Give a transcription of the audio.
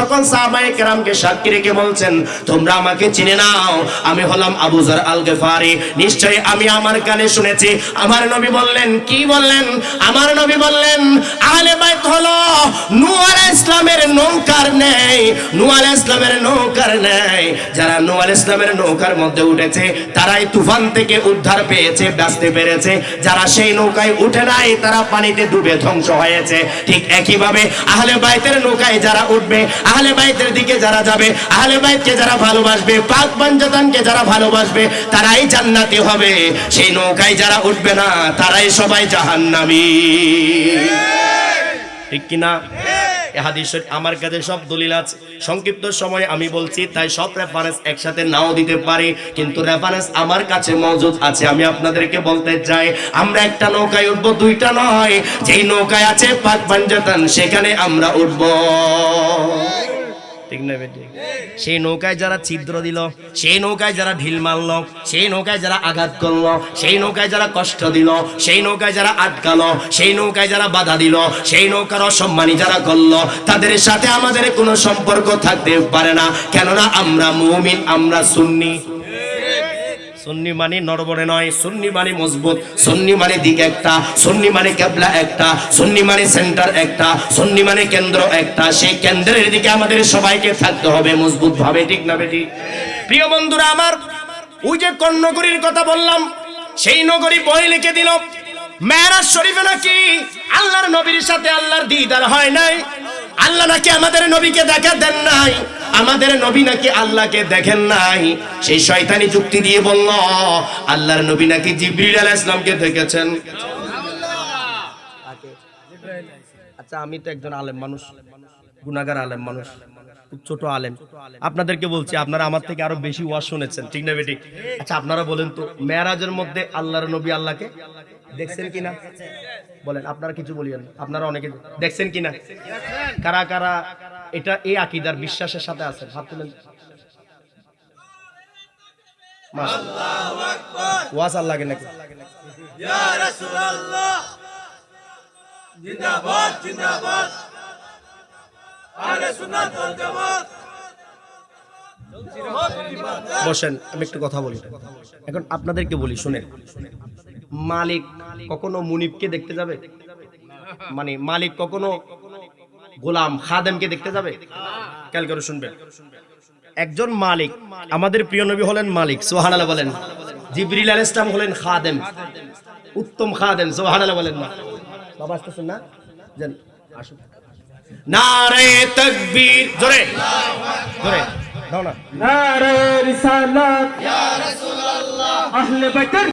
সকল সাহাবায়ে কেরামকে সাক্ষী রেখে বলছেন, তোমরা আমাকে চিনে নাও, আমি হলাম আবু জার আল গেফারি নিশ্চয়ই আমি আমার কানে শুনেছি। আমার নবী বললেন, কি বললেন? আমার নবী বললেন, আহলে বাইত হলো নূহ ইসলামের নৌকার নেই নূহ ইসলামের নৌকার নেই। যারা নূহ ইসলামের নৌকার মধ্যে উঠেছে, তারাই তুফান থেকে উদ্ধার পেয়েছে, বাঁচতে পেরেছে। যারা সেই নৌকায় উঠে নাই, তারা পানিতে ডুবে ধ্বংস হয়েছে। ঠিক একইভাবে আহলে বাইতের নৌকায় যারা উঠবে আহলে বাইতের দিকে যারা যাবে, আহলে বাইতকে যারা ভালোবাসবে, পাক পঞ্চতানকে যারা ভালোবাসবে, তারাই জান্নাতি হবে। সেই নৌকায় যারা উঠবে না, তারাই সবাই জাহান্নামী। ঠিক কিনা? এ হাদিস শরীফ আমার কাছে সব দলিল আছে। সংক্ষিপ্ত সময় আমি বলছি, তাই সব রেফারেন্স একসাথে নাও দিতে পারি। কিন্তু রেফারেন্স আমার কাছে মজুদ আছে। আমি আপনাদেরকে বলতে চাই, আমরা একটা নৌকায় উঠবো, দুইটা নয়। যেই নৌকায় আছে পাক পাঞ্জাতান সেখানে আমরা উঠবো। ঠিক না সেই নৌকায় যারা ছিদ্র দিল, সেই নৌকায় যারা ঢিল মারল, সেই নৌকায় যারা আঘাত করল, সেই নৌকায় যারা কষ্ট দিল, সেই নৌকায় যারা আটকালো, সেই নৌকায় যারা বাধা দিল, সেই নৌকার অসম্মানী যারা করল, তাদের সাথে আমাদের কোনো সম্পর্ক থাকতে পারে না। কেননা আমরা মুমিন, আমরা সুন্নি। সুন্নি মানে নরবরে নয়, সুন্নি মানে মজবুত, সুন্নি মানে দিক একটা, সুন্নি মানে কেবলা একটা, সুন্নি মানে সেন্টার একটা, সুন্নি মানে কেন্দ্র একটা, সেই কেন্দ্রের দিকে আমাদের সবাইকে থাকতে হবে মজবুত ভাবে, ঠিক না বেটি? প্রিয় বন্ধুরা আমার, ওই যে কর্ণগরীর কথা বললাম, সেই নগরী বই লিখে দিল মেরাজ শরীফে নাকি আল্লাহর নবীর সাথে আল্লাহর দিদার হয় নাই? আল্লাহ নাকি আমাদের নবীকে দেখা দেন নাই? আমাদের নবী নাকি আল্লাহকে দেখেন নাই? সেই শয়তানি যুক্তি দিয়ে বলল, আল্লাহর নবী নাকি জিবরিল আলাইহিস ইসলামকে দেখেছেন। আচ্ছা আমি তো একজন আলেম মানুষ গুনাগার আলেম মানুষ ছোট আলেম। আপনাদেরকে বলছি, আপনারা আমার থেকে আরও বেশি ওয়াজ শুনেছেন, ঠিক না বেটি? আচ্ছা আপনারা বলেন তো মেরাজের মধ্যে আল্লাহর নবী আল্লাহকে দেখছেন কিনা? বলেন আপনারা কিছু বলিয়েন। আপনারা অনেকে দেখছেন কিনা? কারা কারা? এটা এই আকিদার বিশ্বাসের সাথে আছেন। হাত তুলেন। ওয়াজ আল্লাহ লাগে নাকি? জিন্দাবাদ জিন্দাবাদ। বসেন আমি একটু কথা বলি। এখন আপনাদেরকে বলি শুনেন। মালিক কখনো মুনিবকে দেখতে যাবে? মানে মালিক কখনো গোলাম খাদেমকে দেখতে যাবে? খেয়াল করে শুনবেন। একজন মালিক, আমাদের প্রিয় নবী হলেন মালিক সোহানালা বলেন। জিবরিল আলাইহিস ইসলাম হলেন খাদেম। উত্তম খাদেম সোহানালা বলেন না। বাবা আসতেছেন না? যান, আসুন। নারে তাকবীর, জোরে। জোরে, দাও না। নারে রিসালাত। ইয়া রাসূলুল্লাহ আহলে বাইতের